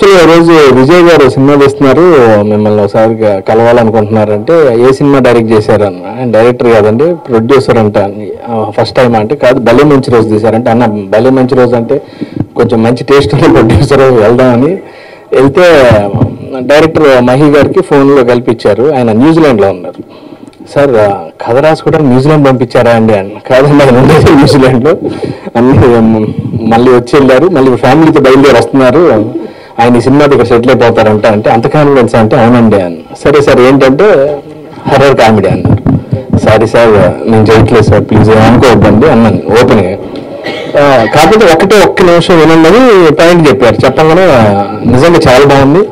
యాక్చువల్గా రోజు విజయ్ గారు సినిమా తీస్తున్నారు. మిమ్మల్ని ఒకసారి కలవాలనుకుంటున్నారంటే ఏ సినిమా డైరెక్ట్ చేశారన్న? డైరెక్టర్ కాదండి ప్రొడ్యూసర్ అంట. ఫస్ట్ టైం అంటే కాదు భలే మంచి రోజు తీశారంటే. అన్న భలే మంచి రోజు అంటే కొంచెం మంచి టేస్ట్ ఉన్న ప్రొడ్యూసర్ వెళ్దామని. వెళ్తే డైరెక్టర్ మహి గారికి ఫోన్లో కల్పించారు. ఆయన న్యూజిలాండ్లో ఉన్నారు. సార్ కథ రాసుకోవడానికి న్యూజిలాండ్ పంపించారా అండి అన్న? కాదండి ఆయన ఉండేది న్యూజిలాండ్లో. అన్నీ మళ్ళీ వచ్చి వెళ్ళారు. మళ్ళీ ఫ్యామిలీతో బయలుదేరి వస్తున్నారు. ఆయన ఈ సినిమా దగ్గర సెటిల్ అయిపోతారంట అంటే అంత కాన్ఫిడెన్స్ అంటే అవునండి అని సరే సార్ ఏంటంటే హర్రర్ కామెడీ అన్నారు సారీ సార్ నేను చేయట్లేదు సార్ ప్లీజ్ అనుకోవద్దండి అన్నాను ఓపెన్గా కాకపోతే ఒకటే ఒక్క నిమిషం వినండి అని పాయింట్ చెప్పారు. చెప్పగానే నిజంగా చాలా బాగుంది.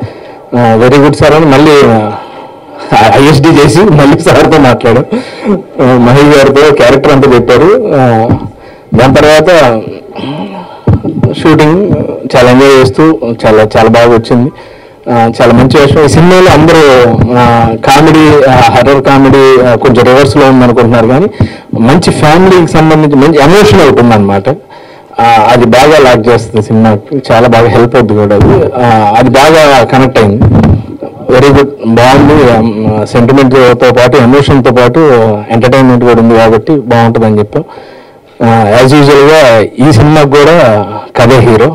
వెరీ గుడ్ సార్ అని మళ్ళీ ఐఎస్డి చేసి మళ్ళీ సార్తో మాట్లాడు మహేష్ గారితో క్యారెక్టర్ అంతా చెప్పారు దాని తర్వాత షూటింగ్ uh, చాలా ఎంజాయ్ చేస్తూ uh, చాలా చాలా బాగా వచ్చింది. చాలా మంచి విషయం. ఈ సినిమాలో అందరూ కామెడీ హర్రర్ కామెడీ కొంచెం రివర్స్లో ఉందనుకుంటున్నారు కానీ మంచి ఫ్యామిలీకి సంబంధించి మంచి ఎమోషన్ ఒకటి ఉందన్నమాట. అది బాగా లాక్ చేస్తుంది సినిమాకి. చాలా బాగా హెల్ప్ అవుతుంది కూడా అది. అది బాగా కనెక్ట్ అయింది. వెరీ గుడ్ బాగుంది. సెంటిమెంట్తో పాటు ఎమోషన్తో పాటు ఎంటర్టైన్మెంట్ కూడా ఉంది కాబట్టి బాగుంటుందని చెప్పాం. యాజ్ యూజువల్గా ఈ సినిమాకి కూడా కథే హీరో.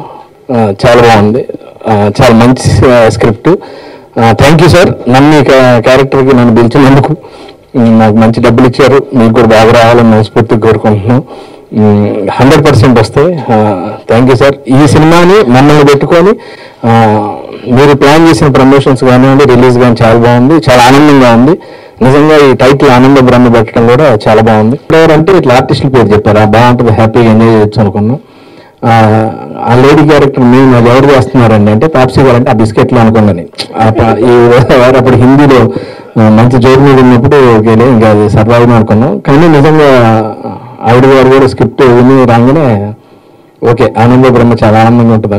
చాలా బాగుంది. చాలా మంచి స్క్రిప్ట్. థ్యాంక్ యూ సార్ నన్ను ఈ క్యారెక్టర్కి నన్ను పిలిచినందుకు. నాకు మంచి డబ్బులు ఇచ్చారు. మీకు కూడా బాగా రావాలని మనస్ఫూర్తిగా కోరుకుంటున్నాను హండ్రెడ్ పర్సెంట్ వస్తాయి థ్యాంక్ యూ సార్ ఈ సినిమాని మమ్మల్ని పెట్టుకొని మీరు ప్లాన్ చేసిన ప్రమోషన్స్ కానివ్వండి రిలీజ్ కానీ చాలా బాగుంది. చాలా ఆనందంగా ఉంది. నిజంగా ఈ టైటిల్ ఆనంద బ్రహ్మ పెట్టడం కూడా చాలా బాగుంది. ఎవరంటే ఇట్లా ఆర్టిస్టుల పేరు చెప్పారు. ఆ బాగుంటుంది హ్యాపీగా ఎంజాయ్ చేయొచ్చు అనుకున్నాం. ఆ, లేడీ క్యారెక్టర్ మేము అది ఎవరు చేస్తున్నారండి అంటే తాప్సీ గారు అంటే ఆ బిస్కెట్లు అనుకున్నాను. ఈ వారు అప్పుడు హిందీలో మంచి జోరు మీద ఉన్నప్పుడు ఓకేలే ఇంకా అది సర్వైవ్ అనుకున్నాం. కానీ నిజంగా ఆవిడ గారు కూడా స్క్రిప్ట్ విని రాగానే ఓకే ఆనంద బ్రహ్మ చాలా ఆనందంగా ఉంటుంది